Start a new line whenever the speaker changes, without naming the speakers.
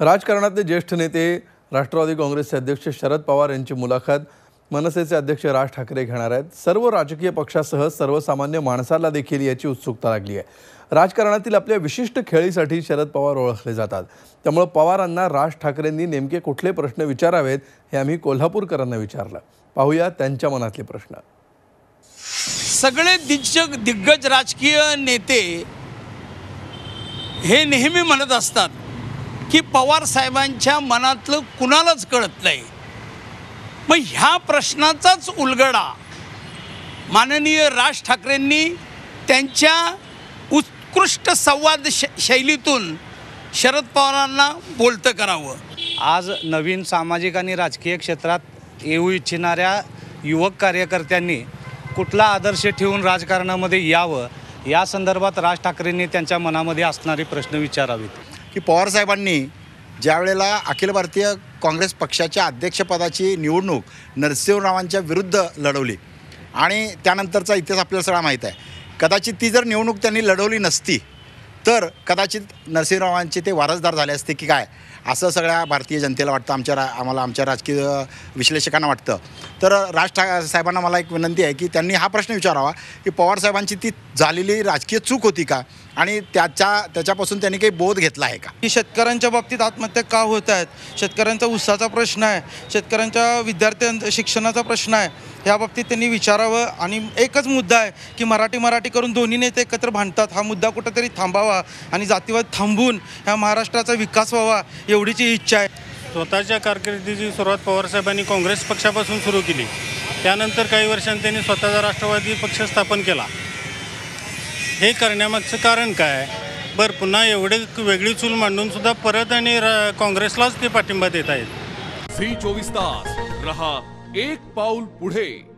राजकारणातले ज्येष्ठ नेते राष्ट्रवादी काँग्रेसचे अध्यक्ष शरद पवार यांची मुलाखत मनसेचे अध्यक्ष राज ठाकरे घेणार आहेत. सर्व राजकीय पक्षासह सर्वसामान्य माणसाला देखील याची उत्सुकता लागली आहे. राजकारणातील आपल्या विशिष्ट खेळीसाठी शरद पवार ओळखले जातात. त्यामुळे पवारांना राज ठाकरेंनी नेमके कुठले प्रश्न विचारावेत हे आम्ही कोल्हापूरकरांना विचारलं. पाहूया त्यांच्या मनातले प्रश्न.
सगळे दिग्गज दिग्गज राजकीय नेते हे नेहमी म्हणत असतात की पवार साहेबांच्या मनातलं कुणालाच कळत नाही. मग ह्या प्रश्नाचाच उलगडा माननीय राज ठाकरेंनी त्यांच्या उत्कृष्ट संवाद श शैलीतून शरद पवारांना बोलतं करावं.
आज नवीन सामाजिक आणि राजकीय क्षेत्रात येऊ इच्छिणाऱ्या युवक कार्यकर्त्यांनी कुठला आदर्श ठेवून राजकारणामध्ये यावं या संदर्भात राज ठाकरेंनी त्यांच्या मनामध्ये असणारे प्रश्न विचारावेत.
की पवारसाहेबांनी ज्या वेळेला अखिल भारतीय काँग्रेस पक्षाच्या अध्यक्षपदाची निवडणूक नरसिंहरावांच्या विरुद्ध लढवली आणि त्यानंतरचा इतिहास आपल्याला सगळा माहीत आहे. कदाचित ती जर निवडणूक त्यांनी लढवली नसती तर कदाचित नरसिंहरावांचे ते वारसदार झाले असते की काय? असं सगळ्या भारतीय जनतेला वाटतं आमच्या रा आम्हाला आमच्या राजकीय विश्लेषकांना वाटतं. तर राज ठा साहेबांना मला एक विनंती आहे की त्यांनी हा प्रश्न विचारावा की पवार साहेबांची ती झालेली राजकीय चूक होती का? आणि त्याच्या त्याच्यापासून त्यांनी काही बोध घेतला आहे का?
की शेतकऱ्यांच्या बाबतीत आत्महत्या का होत आहेत? शेतकऱ्यांचा उत्साहाचा प्रश्न आहे. शेतकऱ्यांच्या विद्यार्थ्यांचा शिक्षणाचा प्रश्न आहे. ह्या बाबतीत त्यांनी विचारावं. आणि एकच मुद्दा आहे की मराठी मराठी करून दोन्ही नेते एकत्र भांडतात. हा मुद्दा कुठंतरी थांबावा आणि जातीवाद थांबून ह्या महाराष्ट्राचा विकास व्हावा एवढीची इच्छा आहे.
स्वतःच्या कारकिर्दीची सुरुवात पवारसाहेबांनी काँग्रेस पक्षापासून सुरू केली. त्यानंतर काही वर्षांनी त्यांनी स्वतःचा राष्ट्रवादी पक्ष स्थापन केला. हे करण्यामागचं कारण काय? बरं पुन्हा एवढे वेगळी चूल मांडून सुद्धा परत आणि रा- काँग्रेसलाच ते पाठिंबा देत आहेत.
फ्री चोवीस तास. रहा एक पाऊल पुढे.